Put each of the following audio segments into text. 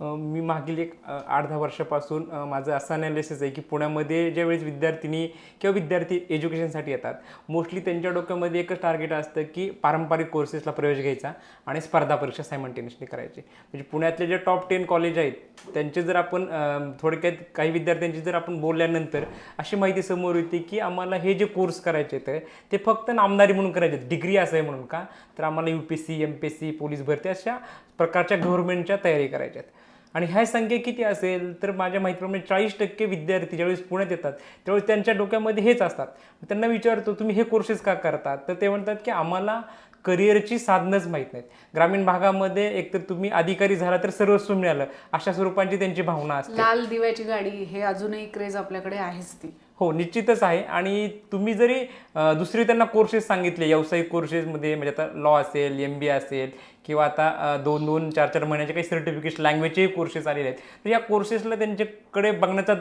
मी मागील एक आठ दहा वर्षापासून माझं असं अनालिसिस आहे की पुण्यामध्ये ज्यावेळेस विद्यार्थिनी किंवा विद्यार्थी एज्युकेशनसाठी येतात मोस्टली त्यांच्या डोक्यामध्ये एकच टार्गेट असतं की पारंपरिक कोर्सेसला प्रवेश घ्यायचा आणि स्पर्धा परीक्षा सायमल्टेनियसली करायची. म्हणजे पुण्यातले जे टॉप टेन कॉलेज आहेत त्यांचे जर आपण थोडक्यात काही विद्यार्थ्यांची जर आपण बोलल्यानंतर अशी माहिती समोर येते की आम्हाला हे जे कोर्स करायचे आहेत ते फक्त नामदारी म्हणून करायचे डिग्री असं आहे म्हणून का? तर आम्हाला U P S C M P S C police भरती अशा प्रकारच्या गव्हर्नमेंटच्या तयारी करायच्या आहेत आणि ह्या संख्या किती असेल तर माझ्या माहितीप्रमाणे चाळीस टक्के विद्यार्थी ज्यावेळेस पुण्यात येतात त्यावेळेस त्यांच्या डोक्यामध्ये हेच असतात. त्यांना विचारतो तुम्ही हे कोर्सेस का करतात? तर ते म्हणतात की आम्हाला करिअरची साधनच माहीत नाहीत. ग्रामीण भागामध्ये एकतर तुम्ही अधिकारी झाला तर सर्वस्व मिळालं. अशा स्वरूपाची त्यांची भावना असते. लाल दिव्याची गाडी हे अजूनही क्रेज आपल्याकडे आहेच ती. हो निश्चितच आहे. आणि तुम्ही जरी दुसरे त्यांना कोर्सेस सांगितले व्यावसायिक कोर्सेसमध्ये म्हणजे आता लॉ असेल एम बी असेल किंवा आता अ, दोन दोन चार चार महिन्याचे काही सर्टिफिकेट लँग्वेजचे कोर्सेस आलेले आहेत. तर या कोर्सेसला त्यांच्याकडे बघण्याचा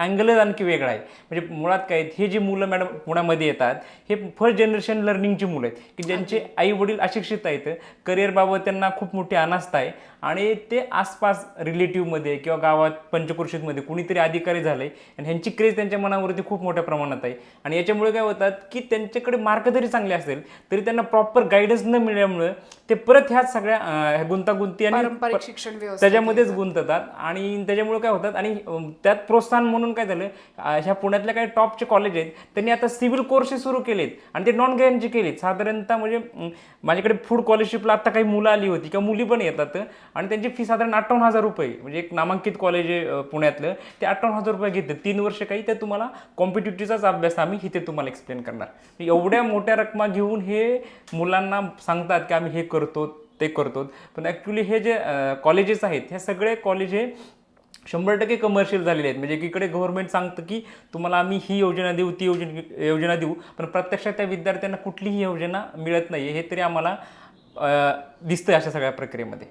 अँगलच आणखी वेगळा आहे. म्हणजे मुळात काय आहेत, हे जी मुलं मॅडम पुण्यामध्ये येतात हे फर्स्ट जनरेशन लर्निंगची मुलं आहेत. की ज्यांचे आई वडील अशिक्षित आहेत करिअरबाबत त्यांना खूप मोठी अनास्था आहे. आणि ते आसपास रिलेटिव्हमध्ये किंवा गावात पंचक्रोशीतमध्ये कुणीतरी अधिकारी झाले आणि ह्यांची क्रेज त्यांच्या मनावरती खूप मोठ्या प्रमाणात आहे. आणि याच्यामुळे काय होतात की त्यांच्याकडे मार्क जरी चांगले असेल तरी त्यांना प्रॉपर गायडन्स न मिळाल्यामुळे ते परत ह्याच सगळ्या गुंतागुंती आणि शिक्षण त्याच्यामध्येच गुंततात. आणि त्याच्यामुळे काय होतात आणि त्यात प्रोत्साहन म्हणून काय झालं ह्या पुण्यातल्या काही टॉपचे कॉलेज आहेत त्यांनी आता सिव्हिल कोर्सेस सुरू केलेत. आणि ते नॉन ग्रॅनचे केलेत साधारणतः म्हणजे माझ्याकडे फूड स्कॉलरशिपला आता काही मुलं आली होती किंवा मुली पण येतात. आणि त्यांची फी साधारण अठ्ठावन्न हजार रुपये म्हणजे एक नामांकित कॉलेज आहे पुण्यातलं ते अठ्ठावन्न हजार रुपये घेते तीन वर्ष काही ते तुम्हाला कॉम्पिटेटिव्हचाच अभ्यास आम्ही इथे तुम्हाला एक्सप्लेन करणार. एवढ्या मोठ्या रकमा घेऊन हे मुलांना सांगतात की आम्ही हे करतो ते करतो पण ॲक्च्युली हे जे कॉलेजेस आहेत हे सगळे कॉलेज हे शंभर टक्के कमर्शियल झालेले आहेत. म्हणजे इकडे गव्हर्नमेंट सांगतं की तुम्हाला आम्ही ही योजना देऊ ती योजना योजना देऊ पण प्रत्यक्षात त्या विद्यार्थ्यांना कुठलीही योजना मिळत नाही हे तरी आम्हाला दिसतं अशा सगळ्या प्रक्रियेमध्ये.